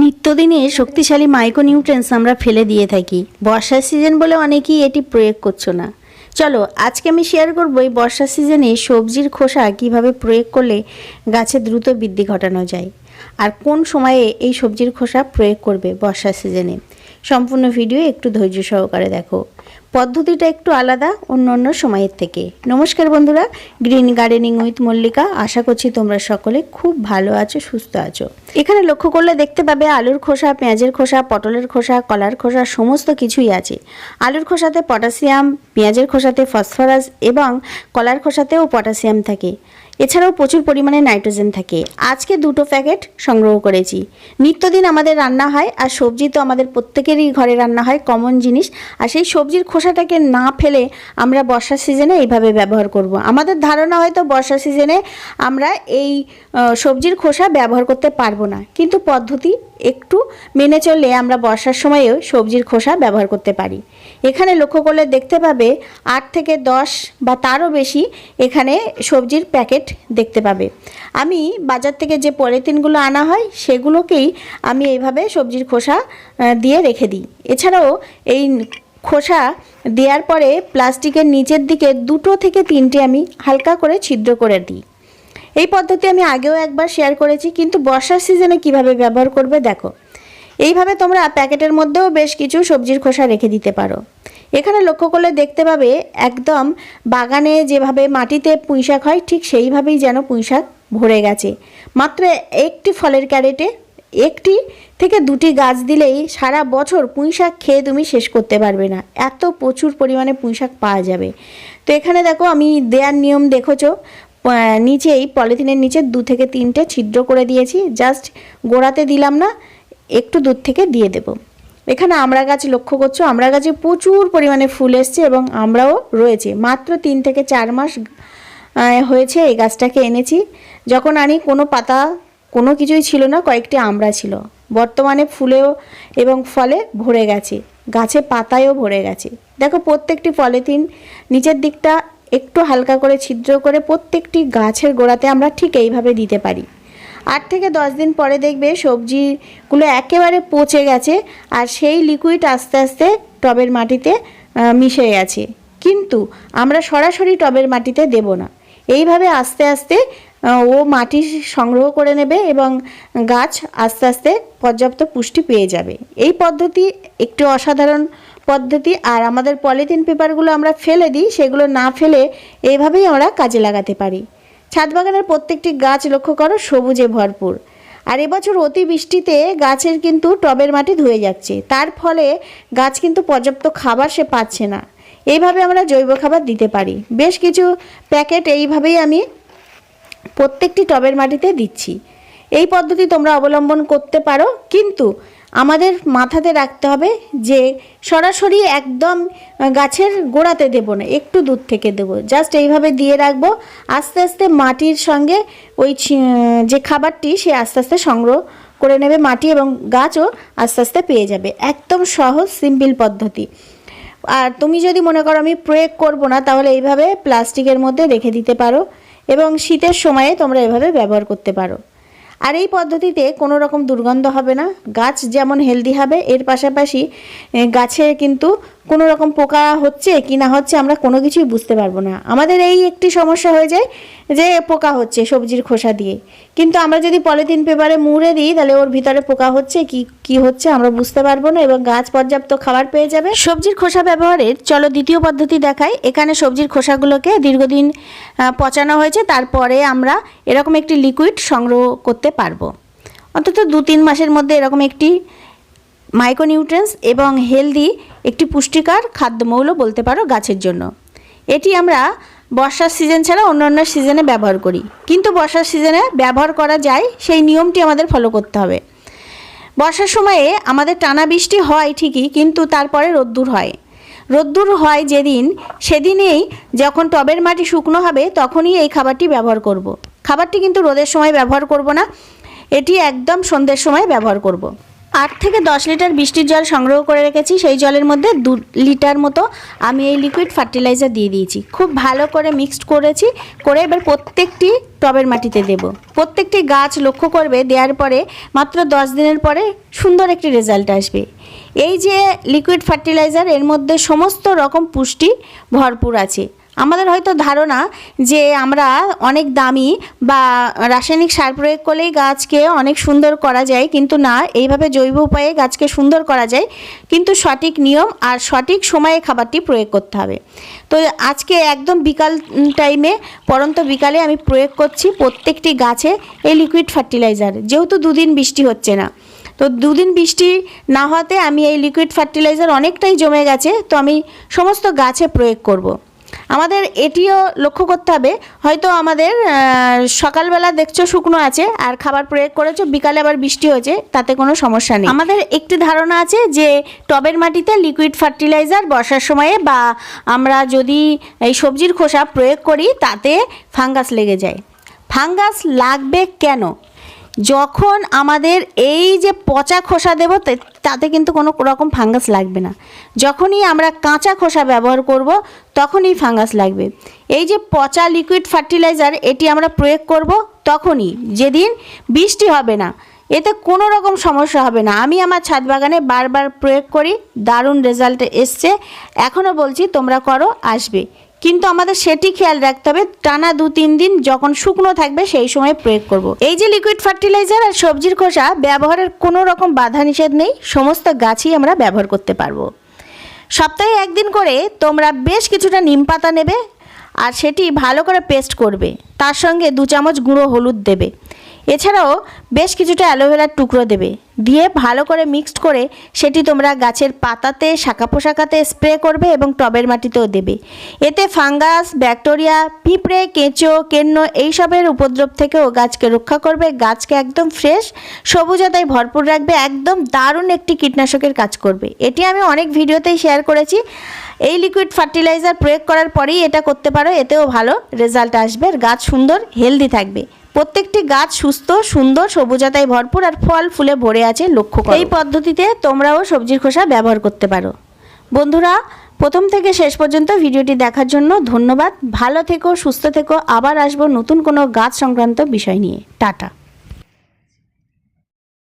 নিত্যদিনে শক্তিশালী মাইক্রোনিউট্রেন্স আমরা ফেলে দিয়ে থাকি। বর্ষার সিজন বলে অনেকেই এটি প্রয়োগ করছ না। চলো, আজকে আমি শেয়ার করব এই বর্ষার সিজনে সবজির খোসা কীভাবে প্রয়োগ করলে গাছে দ্রুত বৃদ্ধি ঘটানো যায়। আর কোন সময়ে এই সবজির খোসা প্রয়োগ করবে বর্ষার সিজনে। সম্পূর্ণ ভিডিও একটু ধৈর্য সহকারে দেখো। পদ্ধতিটা একটু আলাদা, অন্য অন্য সময়ের থেকে। নমস্কার বন্ধুরা, গ্রিন গার্ডেনিং উইথ মল্লিকা। আশা করছি তোমরা সকলে খুব ভালো আছো, সুস্থ আছো। এখানে লক্ষ্য করলে দেখতে পাবে আলুর খোসা, পেঁয়াজের খোসা, পটলের খোসা, কলার খোসা, সমস্ত কিছুই আছে। আলুর খোসাতে পটাশিয়াম, পেঁয়াজের খোসাতে ফসফরাস এবং কলার খোসাতেও পটাশিয়াম থাকে। এছাড়াও প্রচুর পরিমাণে নাইট্রোজেন থাকে। আজকে দুটো প্যাকেট সংগ্রহ করেছি। নিত্যদিন আমাদের রান্না হয় আর সবজি তো আমাদের প্রত্যেকেরই ঘরে রান্না হয় কমন জিনিস। আর সেই সবজির খোসাটাকে না ফেলে আমরা বর্ষার সিজনে এইভাবে ব্যবহার করব। আমাদের ধারণা হয়তো বর্ষার সিজনে আমরা এই সবজির খোসা ব্যবহার করতে পারব না। কিন্তু পদ্ধতি একটু মেনে চললে আমরা বর্ষার সময়েও সবজির খোসা ব্যবহার করতে পারি। এখানে লক্ষ্য করলে দেখতে পাবে আট থেকে দশ বা তারও বেশি এখানে সবজির প্যাকেট দেখতে পাবে। আমি বাজার থেকে যে পলিথিনগুলো আনা হয় সেগুলোকেই আমি এইভাবে সবজির খোসা দিয়ে রেখে দিই। এছাড়াও এই খোসা দেওয়ার পরে প্লাস্টিকের নিচের দিকে দুটো থেকে তিনটে আমি হালকা করে ছিদ্র করে দিই। এই পদ্ধতি আমি আগেও একবার শেয়ার করেছি, কিন্তু বর্ষার সিজনে কীভাবে ব্যবহার করবে দেখো। এইভাবে তোমরা প্যাকেটের মধ্যেও বেশ কিছু সবজির খোসা রেখে দিতে পারো। এখানে লক্ষ্য করলে দেখতে পাবে একদম বাগানে যেভাবে মাটিতে পুঁইশাক হয়, ঠিক সেইভাবেই যেন পুঁইশাক ভরে গেছে। মাত্র একটি ফলের ক্যারেটে একটি থেকে দুটি গাছ দিলেই সারা বছর পুঁই শাক খেয়ে তুমি শেষ করতে পারবে না। এত প্রচুর পরিমাণে পুঁই শাক পাওয়া যাবে। তো এখানে দেখো আমি দেয়ার নিয়ম দেখেছ। নিচেই পলিথিনের নিচে দু থেকে তিনটে ছিদ্র করে দিয়েছি। জাস্ট গোড়াতে দিলাম না একটু দূর থেকে দিয়ে দেব। এখানে আমরা গাছ লক্ষ্য করছ? আমরা গাছে প্রচুর পরিমাণে ফুল এসছে এবং আমরাও রয়েছে। মাত্র তিন থেকে চার মাস হয়েছে এই গাছটাকে এনেছি। যখন আনি, কোনো পাতা, কোনো কিছুই ছিল না, কয়েকটি আমড়া ছিল। বর্তমানে ফুলেও এবং ফলে ভরে গেছে। গাছে পাতায়ও ভরে গেছে। দেখো, প্রত্যেকটি পলিথিন নিচের দিকটা একটু হালকা করে ছিদ্র করে প্রত্যেকটি গাছের গোড়াতে আমরা ঠিক এইভাবে দিতে পারি। আট থেকে দশ দিন পরে দেখবে সবজিগুলো একেবারে পচে গেছে আর সেই লিকুইড আস্তে আস্তে টবের মাটিতে মিশে গেছে। কিন্তু আমরা সরাসরি টবের মাটিতে দেব না। এইভাবে আস্তে আস্তে ও মাটি সংগ্রহ করে নেবে এবং গাছ আস্তে আস্তে পর্যাপ্ত পুষ্টি পেয়ে যাবে। এই পদ্ধতি একটু অসাধারণ পদ্ধতি। আর আমাদের পলিথিন পেপারগুলো আমরা ফেলে দিই, সেগুলো না ফেলে এইভাবেই আমরা কাজে লাগাতে পারি। ছাদ বাগানের প্রত্যেকটি গাছ লক্ষ্য করো, সবুজে ভরপুর। আর এবছর অতিবৃষ্টিতে গাছের কিন্তু টবের মাটি ধুয়ে যাচ্ছে। তার ফলে গাছ কিন্তু পর্যাপ্ত খাবার সে পাচ্ছে না। এইভাবে আমরা জৈব খাবার দিতে পারি। বেশ কিছু প্যাকেট এইভাবেই আমি প্রত্যেকটি টবের মাটিতে দিচ্ছি। এই পদ্ধতি তোমরা অবলম্বন করতে পারো, কিন্তু আমাদের মাথাতে রাখতে হবে যে সরাসরি একদম গাছের গোড়াতে দেবো না, একটু দূর থেকে দেবো। জাস্ট এইভাবে দিয়ে রাখব। আস্তে আস্তে মাটির সঙ্গে ওই যে খাবারটি, সে আস্তে আস্তে সংগ্রহ করে নেবে মাটি এবং গাছও আস্তে আস্তে পেয়ে যাবে। একদম সহজ সিম্পল পদ্ধতি। আর তুমি যদি মনে করো আমি প্রয়োগ করব না, তাহলে এইভাবে প্লাস্টিকের মধ্যে রেখে দিতে পারো এবং শীতের সময়ে তোমরা এভাবে ব্যবহার করতে পারো। আর এই পদ্ধতিতে কোনো রকম দুর্গন্ধ হবে না। গাছ যেমন হেলদি হবে, এর পাশাপাশি গাছে কিন্তু কোনো রকম পোকা হচ্ছে কি না হচ্ছে আমরা কোনো কিছুই বুঝতে পারব না। আমাদের এই একটি সমস্যা হয়ে যায় যে পোকা হচ্ছে সবজির খোসা দিয়ে। কিন্তু আমরা যদি পলিথিন পেপারে মুড়ে দিই, তাহলে ওর ভিতরে পোকা হচ্ছে, কি কি হচ্ছে আমরা বুঝতে পারব না এবং গাছ পর্যাপ্ত খাবার পেয়ে যাবে। সবজির খোসা ব্যবহারের, চলো দ্বিতীয় পদ্ধতি দেখাই। এখানে সবজির খোসাগুলোকে দীর্ঘদিন পচানো হয়েছে, তারপরে আমরা এরকম একটি লিকুইড সংগ্রহ করতে পারব। অন্তত দু তিন মাসের মধ্যে এরকম একটি মাইক্রোনিউট্রেন্স এবং হেলদি একটি পুষ্টিকর খাদ্যমৌল বলতে পারো গাছের জন্য। এটি আমরা বর্ষার সিজন ছাড়া অন্যান্য সিজনে ব্যবহার করি। কিন্তু বর্ষার সিজনে ব্যবহার করা যায়, সেই নিয়মটি আমাদের ফলো করতে হবে। বর্ষার সময়ে আমাদের টানা বৃষ্টি হয় ঠিকই, কিন্তু তারপরে রোদ্দুর হয়। রোদ্দুর হয় যেদিন, সেদিনেই যখন টবের মাটি শুকনো হবে, তখনই এই খাবারটি ব্যবহার করব। খাবারটি কিন্তু রোদের সময় ব্যবহার করব না। এটি একদম সন্ধ্যের সময় ব্যবহার করব। আট থেকে দশ লিটার বৃষ্টির জল সংগ্রহ করে রেখেছি। সেই জলের মধ্যে দু লিটার মতো আমি এই লিকুইড ফার্টিলাইজার দিয়ে দিয়েছি। খুব ভালো করে মিক্সড করেছি। করে এবার প্রত্যেকটি টবের মাটিতে দেব। প্রত্যেকটি গাছ লক্ষ্য করবে, দেওয়ার পরে মাত্র দশ দিনের পরে সুন্দর একটি রেজাল্ট আসবে। এই যে লিকুইড ফার্টিলাইজার এর মধ্যে সমস্ত রকম পুষ্টি ভরপুর আছে। আমাদের হয়তো ধারণা যে আমরা অনেক দামি বা রাসায়নিক সার প্রয়োগ করলেই গাছকে অনেক সুন্দর করা যায়, কিন্তু না, এইভাবে জৈব উপায়ে গাছকে সুন্দর করা যায়। কিন্তু সঠিক নিয়ম আর সঠিক সময়ে খাবারটি প্রয়োগ করতে হবে। তো আজকে একদম বিকাল টাইমে পরন্ত বিকালে আমি প্রয়োগ করছি প্রত্যেকটি গাছে এই লিকুইড ফার্টিলাইজার যেহেতু দুদিন বৃষ্টি হচ্ছে না। তো দুদিন বৃষ্টি না হওয়াতে আমি এই লিকুইড ফার্টিলাইজার অনেকটাই জমে গেছে। তো আমি সমস্ত গাছে প্রয়োগ করব। আমাদের এটিও লক্ষ্য করতে হবে। হয়তো আমাদের সকালবেলা দেখছ শুকনো আছে আর খাবার প্রয়োগ করেছ, বিকালে আবার বৃষ্টি হয়েছে, তাতে কোনো সমস্যা নেই। আমাদের একটি ধারণা আছে যে টবের মাটিতে লিকুইড ফার্টিলাইজার বর্ষার সময়ে বা আমরা যদি এই সবজির খোসা প্রয়োগ করি, তাতে ফাঙ্গাস লেগে যায়। ফাঙ্গাস লাগবে কেন? যখন আমাদের এই যে পচা খোসা দেবো তাতে কিন্তু কোনো রকম ফাঙ্গাস লাগবে না। যখনই আমরা কাঁচা খোসা ব্যবহার করব, তখনই ফাঙ্গাস লাগবে। এই যে পচা লিকুইড ফার্টিলাইজার এটি আমরা প্রয়োগ করব তখনই, যেদিন বৃষ্টি হবে না। এতে কোনো রকম সমস্যা হবে না। আমি আমার ছাদ বাগানে বারবার প্রয়োগ করি, দারুণ রেজাল্ট এসছে। এখনও বলছি, তোমরা করো, আসবে। কিন্তু আমাদের সেটি খেয়াল রাখতে হবে, টানা দু, তিন দিন যখন শুকনো থাকবে সেই সময় প্রয়োগ করব। এই যে লিকুইড ফার্টিলাইজার আর সবজির খোসা, ব্যবহারের কোনো রকম বাধা নিষেধ নেই, সমস্ত গাছই আমরা ব্যবহার করতে পারব। সপ্তাহে একদিন করে তোমরা বেশ কিছুটা নিম পাতা নেবে আর সেটি ভালো করে পেস্ট করবে। তার সঙ্গে দু চামচ গুঁড়ো হলুদ দেবে। এছাড়াও বেশ কিছুটা অ্যালোভেরার টুকরো দেবে। দিয়ে ভালো করে মিক্সড করে সেটি তোমরা গাছের পাতাতে, শাখা পোশাকাতে স্প্রে করবে এবং টবের মাটিতেও দেবে। এতে ফাঙ্গাস, ব্যাকটেরিয়া, পিঁপড়ে, কেঁচো, কেন্ন এইসবের উপদ্রব থেকেও গাছকে রক্ষা করবে। গাছকে একদম ফ্রেশ, সবুজতায় ভরপুর রাখবে, একদম দারুণ একটি কীটনাশকের কাজ করবে। এটি আমি অনেক ভিডিওতেই শেয়ার করেছি। এই লিকুইড ফার্টিলাইজার প্রয়োগ করার পরেই এটা করতে পারো, এতেও ভালো রেজাল্ট আসবে। গাছ সুন্দর, হেলদি থাকবে। প্রত্যেকটি গাছ সুস্থ, সুন্দর, সবুজতায় ভরপুর আর ফল ফুলে ভরে আছে লক্ষ্য করো। এই পদ্ধতিতে তোমরাও সবজির খোসা ব্যবহার করতে পারো। বন্ধুরা, প্রথম থেকে শেষ পর্যন্ত ভিডিওটি দেখার জন্য ধন্যবাদ। ভালো থেকো, সুস্থ থেকো। আবার আসব নতুন কোনো গাছ সংক্রান্ত বিষয় নিয়ে। টাটা।